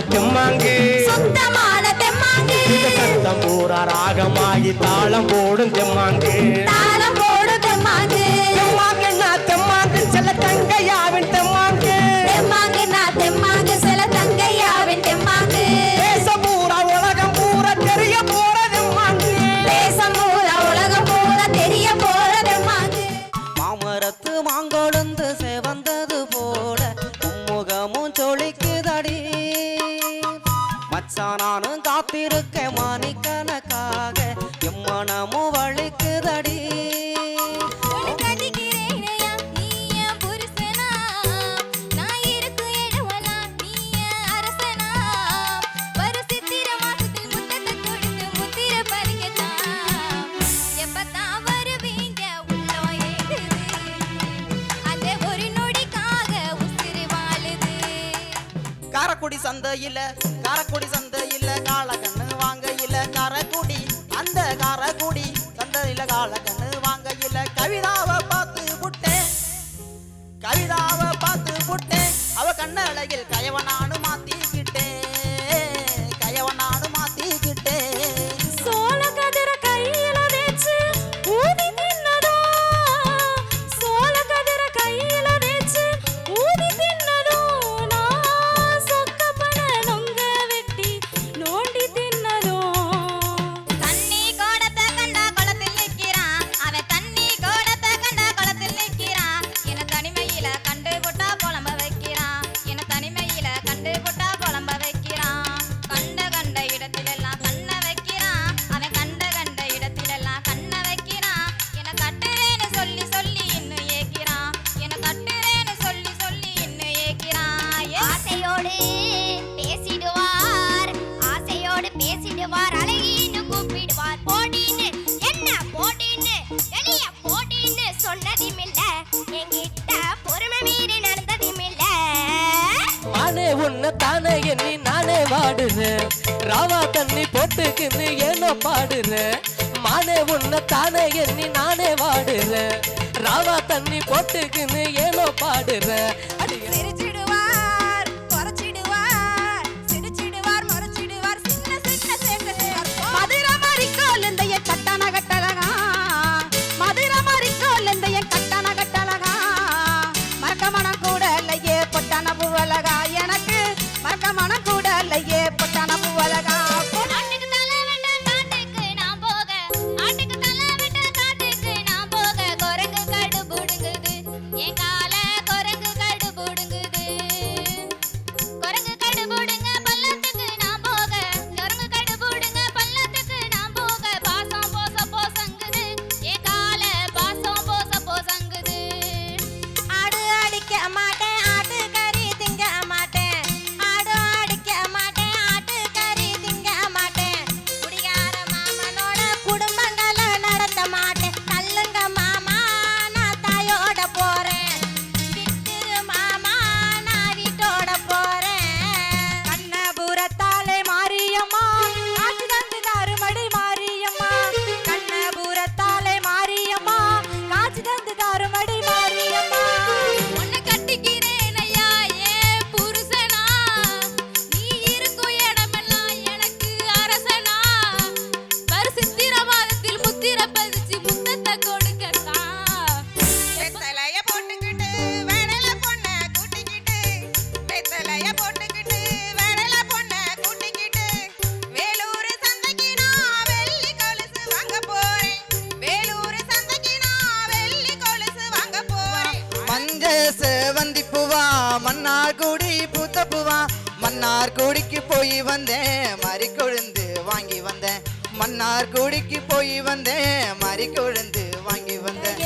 சொந்தமான தெம்மாங்கு. சொந்தமான தெம்மாங்கு. சத்தம் ஊரா ராகமாகி தாளம் போடும் தெம்மாங்கு. மச்சான் நானும் காத்திருக்க மாணிக்கண சந்தையில காரக்குடி சந்தையில கால கூப்பிடுவார் அழகின்னு கூப்பிடுவார். போடின்னு என்ன போடின்னு வெளிய போடின்னு சொன்னதும் இல்ல என்கிட்ட பொறுமை மீறி நடந்ததும் இல்ல ஆனே உன்ன தானே எண்ணி நானே வாடுறேன். ராவா தண்ணி போட்டுக்குன்னு ஏனோ பாடுறேன். மானே உன்ன தானே எண்ணி நானே வாடுறேன். ராவா தண்ணி போட்டுக்குன்னு நந்திப்பூவா மன்னார் குடி பூத்த பூவா மன்னார் குடிக்கு போய் வந்தேன் மறி கொழுந்து வாங்கி வந்தேன். மன்னார் குடிக்கு போய் வந்தேன் மறி கொழுந்து வாங்கி வந்தேன்.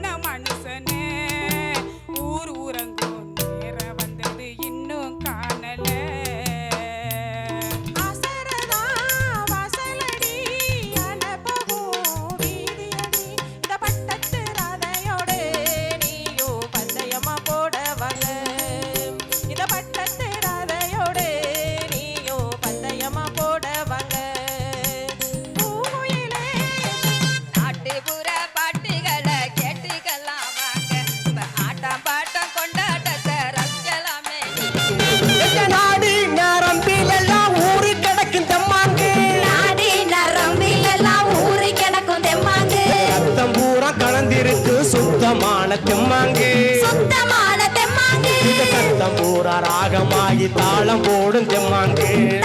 Now. சத்தமான தெம்மாங்கு. சத்தமான தெம்மாங்கு. சத்தம் பூரா ராகமாகி தாளம் போடும் தெம்மாங்கு.